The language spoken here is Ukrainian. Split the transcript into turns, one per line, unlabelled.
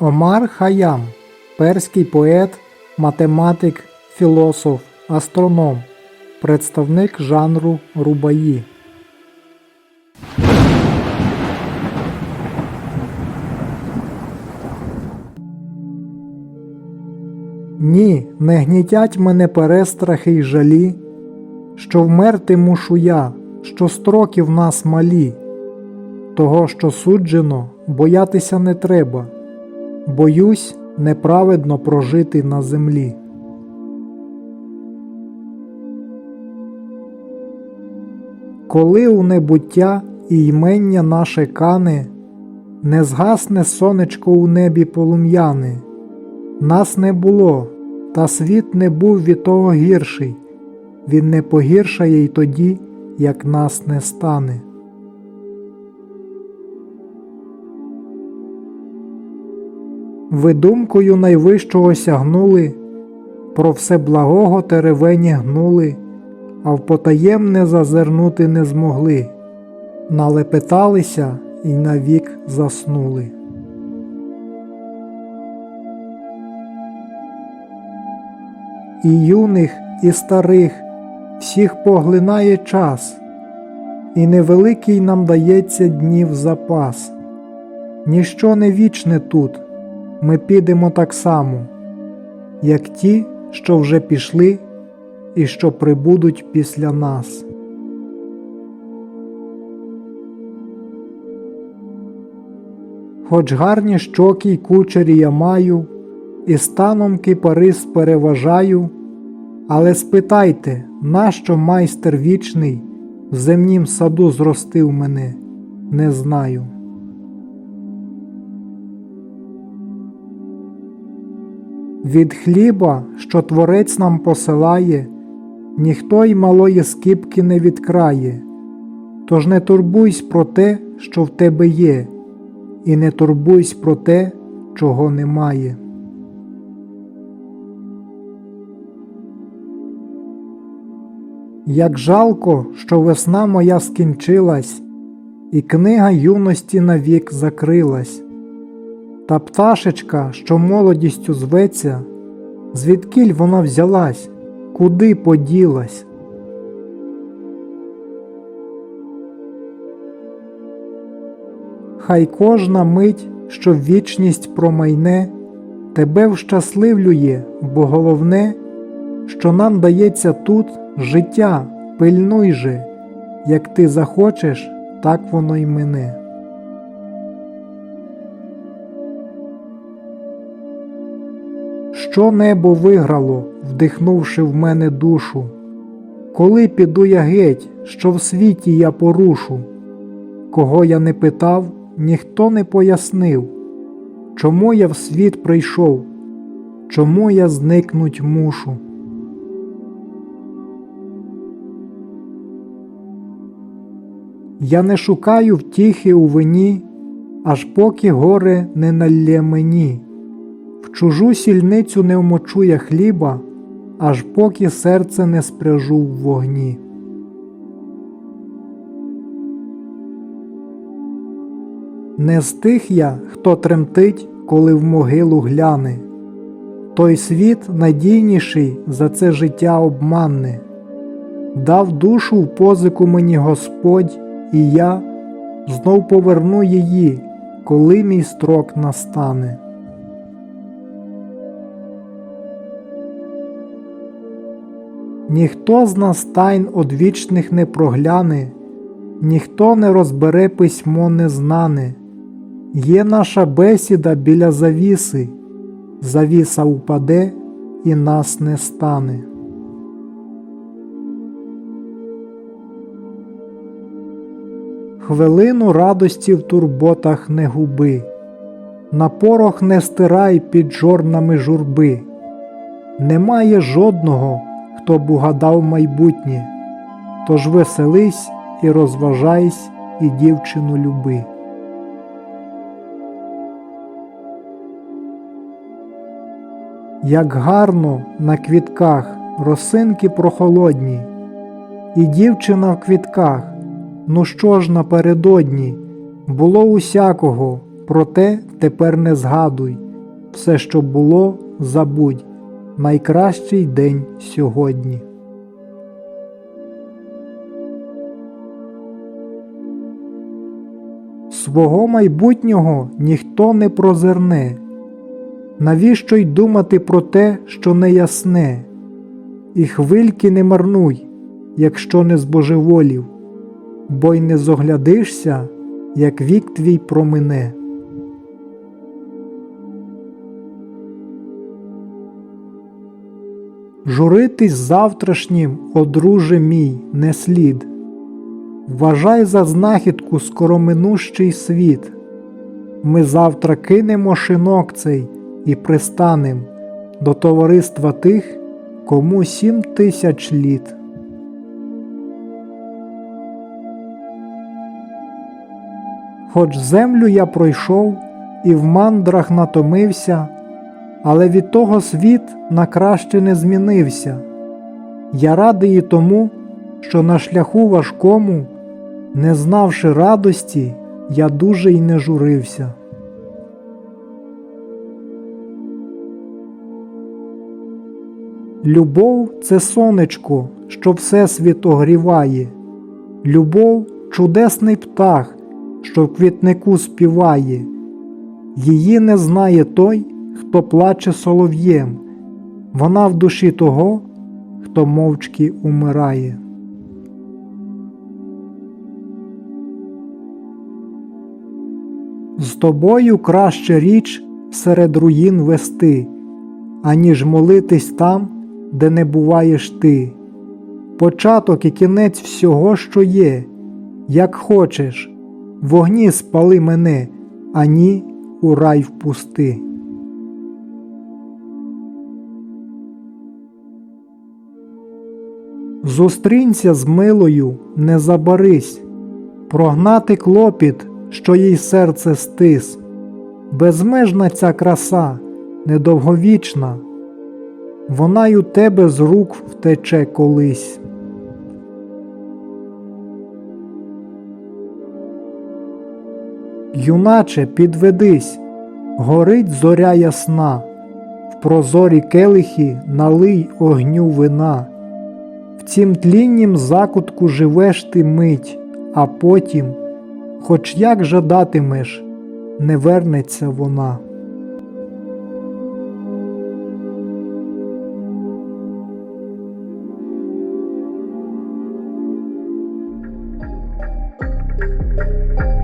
Омар Хаям перський поет, математик, філософ, астроном, представник жанру рубаї. Ні, не гнітять мене перестрахи й жалі, що вмерти мушу я, що строки в нас малі. Того, що суджено, боятися не треба, боюсь неправедно прожити на землі. Коли у небуття і ймення наше кане, не згасне сонечко у небі полум'яне, нас не було, та світ не був від того гірший, він не погіршає й тоді, як нас не стане. Ви думкою найвищого сягнули, про все благого теревені гнули, а в потаємне зазирнути не змогли, налепеталися і навік заснули. І юних, і старих всіх поглинає час, і невеликий нам дається днів запас. Ніщо не вічне тут, ми підемо так само, як ті, що вже пішли і що прибудуть після нас. Хоч гарні щоки й кучері я маю, і станом кипарис переважаю, але спитайте, нащо майстер вічний в земнім саду зростив мене, не знаю. Від хліба, що творець нам посилає, ніхто й малої скипки не відкрає, тож не турбуйсь про те, що в тебе є, і не турбуйсь про те, чого немає. Як жалко, що весна моя скінчилась, і книга юності навік закрилась. Та пташечка, що молодістю зветься, звідкіль вона взялась, куди поділась? Хай кожна мить, що вічність промайне, тебе вщасливлює, бо головне, що нам дається тут життя, пильнуй же, як ти захочеш, так воно й мине. Що небо виграло, вдихнувши в мене душу? Коли піду я геть, що в світі я порушу? Кого я не питав, ніхто не пояснив, чому я в світ прийшов, чому я зникнуть мушу. Я не шукаю втіхи у вині, аж поки горе не налє мені. Чужу сільницю не вмочу я хліба, аж поки серце не спряжу в вогні. Не з тих я, хто тремтить, коли в могилу гляне, той світ надійніший за це життя обманне, дав душу в позику мені Господь, і я знов поверну її, коли мій строк настане. Ніхто з нас тайн одвічних не прогляне, ніхто не розбере письмо незнане. Є наша бесіда біля завіси, завіса упаде і нас не стане. Хвилину радості в турботах не губи, на порох не стирай під жорнами журби. Немає жодного, хто б угадав майбутнє, тож веселись і розважайсь, і дівчину люби. Як гарно на квітках росинки прохолодні, і дівчина в квітках, ну що ж напередодні, було усякого, проте тепер не згадуй, все, що було, забудь, найкращий день сьогодні. Свого майбутнього ніхто не прозирне. Навіщо й думати про те, що не ясне, і хвильки не марнуй, якщо не збожеволів, бо й не зоглядишся, як вік твій промине. Журитись завтрашнім, о друже мій, не слід. Вважай за знахідку скороминущий світ. Ми завтра кинемо шинок цей і пристанем до товариства тих, кому сім тисяч літ. Хоч землю я пройшов і в мандрах натомився, але від того світ на краще не змінився. Я радий і тому, що на шляху важкому, не знавши радості, я дуже й не журився. Любов це сонечко, що всесвіт огріває. Любов чудесний птах, що в квітнику співає. Її не знає той, хто плаче солов'єм, вона в душі того, хто мовчки умирає. З тобою краще річ серед руїн вести, аніж молитись там, де не буваєш ти. Початок і кінець всього, що є, як хочеш, вогні спали мене, ані у рай впусти. Зустрінься з милою, не забарись, прогнати клопіт, що їй серце стис. Безмежна ця краса, недовговічна, вона й у тебе з рук втече колись. Юначе, підведись, горить зоря ясна, в прозорі келихи налий огню вина цім тліннім закутку живеш ти мить, а потім, хоч як жадатимеш, не вернеться вона. Thank you.